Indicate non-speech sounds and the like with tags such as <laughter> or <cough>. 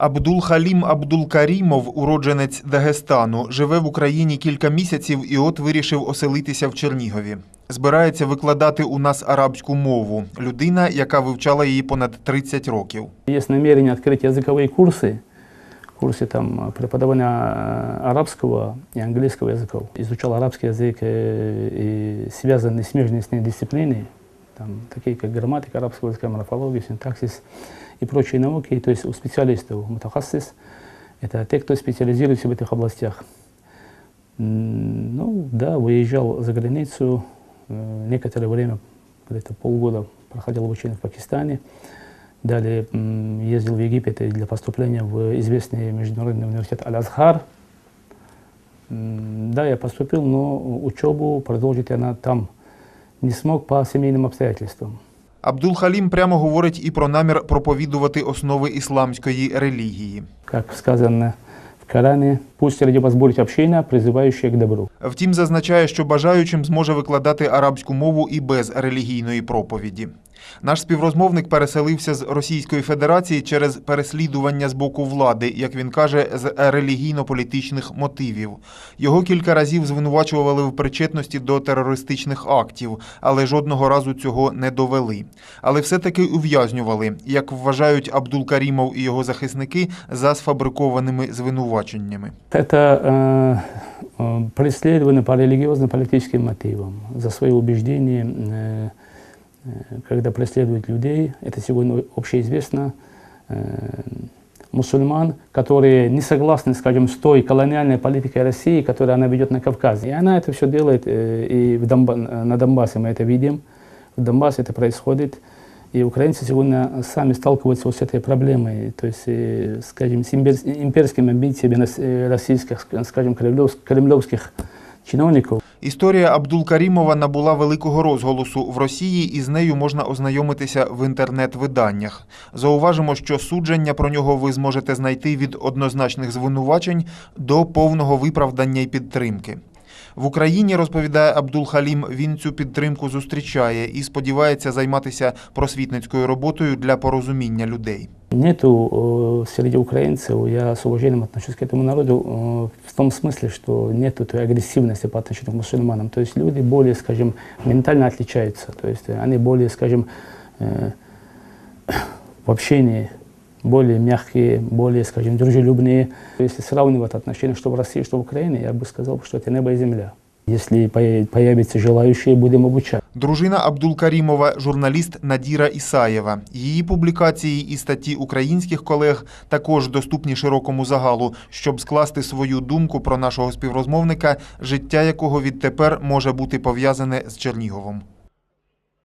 Абдул Халім Абдулкарімов, уродженець Дагестану, живе в Україні кілька місяців і от вирішив оселитися в Чернігові. Збирається викладати у нас арабську мову. Людина, яка вивчала її понад 30 років. Есть намерение открыть языковые курсы, курсы там э, преподавания э, арабского и английского языков. Изучал арабский язык э, и связанные смежные с ней дисциплины, Там, такие как грамматика арабского языка, морфология, синтаксис и прочие науки. То есть у специалистов, мутахассис, это те, кто специализируется в этих областях. Ну да, выезжал за границу, э, некоторое время, где-то полгода проходил обучение в Пакистане. Далее ездил в Египет для поступления в известный международный университет Аль-Азхар. Да, я поступил, но учебу продолжить я там не смог по сімейним обстоятельствам. Абдул Халім прямо говорить і про намір проповідувати основи ісламської релігії. Як сказано в Корані, пусть среди вас будуть община, призиваюча к добру. Втім, зазначає, що бажаючим зможе викладати арабську мову і без релігійної проповіді. Наш співрозмовник переселився з Російської Федерації через переслідування з боку влади, як він каже, з релігійно-політичних мотивів. Його кілька разів звинувачували в причетності до терористичних актів, але жодного разу цього не довели. Але все-таки ув'язнювали, як вважають Абдул Карімов і його захисники, за сфабрикованими звинуваченнями. Это э, э, преследование по религиозно-политическим мотивам за свои убеждения, э, э, когда преследуют людей, это сегодня общеизвестно, э, мусульман, которые не согласны, скажем, с той колониальной политикой России, которую она ведет на Кавказе. И она это все делает, э, и в Донба- на Донбассе мы это видим, в Донбассе это происходит. И украинцы сегодня сами сталкиваются вот с этой проблемой, то есть, э, скажем, с импер- имперскими амбициями э, российских, скажем, кремлевс- кремлевских чиновников. Історія Абдул Карімова набула великого розголосу в Росії, і з нею можна ознайомитися в інтернет-виданнях. Зауважимо, що судження про нього ви зможете знайти від однозначних звинувачень до повного виправдання й підтримки. В Україні розповідає Абдул Халім. Він цю підтримку зустрічає і сподівається займатися просвітницькою роботою для порозуміння людей. Нету э, среди украинцев, я с уважением отношусь к этому народу, э, в том смысле, что нету той агрессивности по отношению к мусульманам. То есть люди более, скажем, ментально отличаются. То есть они более, скажем, э, <coughs> в общении более мягкие, более, скажем, дружелюбные. Если сравнивать отношения что в России, что в Украине, я бы сказал, что это небо и земля. Если поя- появятся желающие, будем обучать. Дружина Абдулкарімова, журналіст Надіра Ісаєва. Її публікації і статті українських колег також доступні широкому загалу, щоб скласти свою думку про нашого співрозмовника, життя якого відтепер може бути пов'язане з Черніговом.